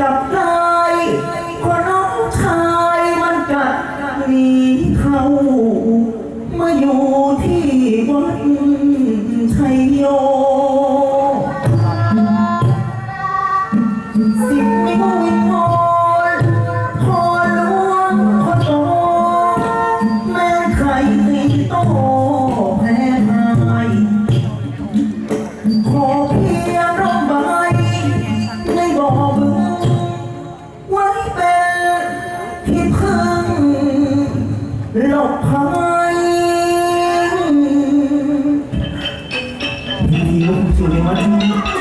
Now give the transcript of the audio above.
กับได้ก็น้องชายมันกัดหนีเขามาอยู่ที่วัดชัยโย สิ่งไม่ก็วิอนพอล้วงพอโตแม่ใครตีโต ที่พึ่งหลบภัยพี่ลูกสุดยอด